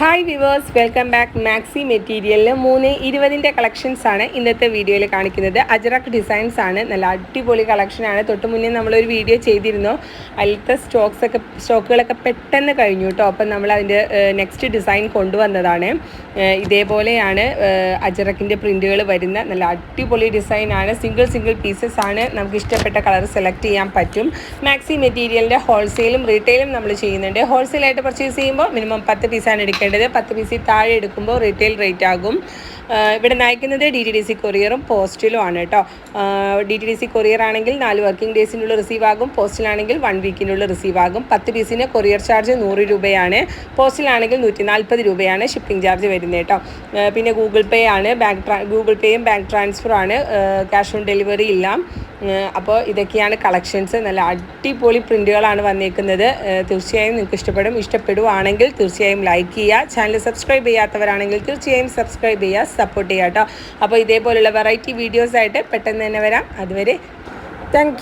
Hi viewers welcome back maxi മെറ്റീരിയലിൽ മൂന്ന് ഇരുപതിന്റെ collections ആണ് ഇന്നത്തെ വീഡിയോയിൽ കാണിക്കുന്നത്. അജറക് ഡിസൈൻസ് ആണ്. നല്ല അടിപൊളി കളക്ഷനാണ് തൊട്ട് മുന്നേ നമ്മളൊരു വീഡിയോ ചെയ്തിരുന്നു. അതിലത്തെ സ്റ്റോക്സ് ഒക്കെ സ്റ്റോക്കുകളൊക്കെ പെട്ടെന്ന് കഴിഞ്ഞു കേട്ടോ അപ്പം നമ്മൾ അതിന്റെ നെക്സ്റ്റ് ഡിസൈൻ കൊണ്ടുവന്നതാണ്. ഇതേപോലെയാണ് അജറക്കിന്റെ പ്രിന്റുകൾ വരുന്ന നല്ല അടിപൊളി ഡിസൈനാണ് സിംഗിൾ സിംഗിൾ പീസസ് ആണ്. നമുക്ക് ഇഷ്ടപ്പെട്ട കളർ സെലക്ട് ചെയ്യാൻ പറ്റും. മാക്സി മെറ്റീരിയലിന്റെ ഹോൾസെയിലും റീറ്റെയിലും നമ്മൾ ചെയ്യുന്നുണ്ട്. ഹോൾസെയിലായിട്ട് പർച്ചേസ് ചെയ്യുമ്പോൾ മിനിമം പത്ത് പീസാണ് എടുക്കേണ്ടത്. പത്ത് പീസിൽ താഴെ എടുക്കുമ്പോൾ റീറ്റെയിൽ റേറ്റ് ആകും ആഹ് ഇവിടെ നയിക്കുന്നത് ഡി ടി ഡി സി കൊറിയറും പോസ്റ്റിലും ആണ് കേട്ടോ D T D C courier ആണെങ്കിൽ നാല് വർക്കിംഗ് ഡേയ്സിനുള്ളിൽ റിസീവ് ആകും. പോസ്റ്റിലാണെങ്കിൽ വൺ വീക്കിനുള്ളിൽ റിസീവ് ആകും. പത്ത് പീസിന് കൊറിയർ ചാർജ് നൂറ് രൂപയാണ്. പോസ്റ്റിലാണെങ്കിൽ നൂറ്റി നാൽപ്പത് രൂപയാണ് ഷിപ്പിംഗ് ചാർജ് വരുന്നത് കേട്ടോ പിന്നെ ഗൂഗിൾ പേ ആണ്. ബാങ്ക് ഗൂഗിൾ പേയും ബാങ്ക് ട്രാൻസ്ഫറും ആണ്. ക്യാഷ് ഓൺ ഡെലിവറി ഇല്ല. അപ്പോൾ ഇതൊക്കെയാണ് കളക്ഷൻസ് നല്ല അടിപൊളി പ്രിന്റുകളാണ് വന്നേക്കുന്നത്. തീർച്ചയായും നിങ്ങൾക്ക് ഇഷ്ടപ്പെടും. ഇഷ്ടപ്പെടുവാണെങ്കിൽ തീർച്ചയായും ലൈക്ക് ചെയ്യുക. ചാനൽ സബ്സ്ക്രൈബ് ചെയ്യാത്തവരാണെങ്കിൽ തീർച്ചയായും സബ്സ്ക്രൈബ് ചെയ്യുക. സപ്പോർട്ട് ചെയ്യുക കേട്ടോ. അപ്പോൾ ഇതേപോലുള്ള വെറൈറ്റി വീഡിയോസ് ആയിട്ട് പെട്ടെന്ന് തന്നെ വരാം. അതുവരെ താങ്ക്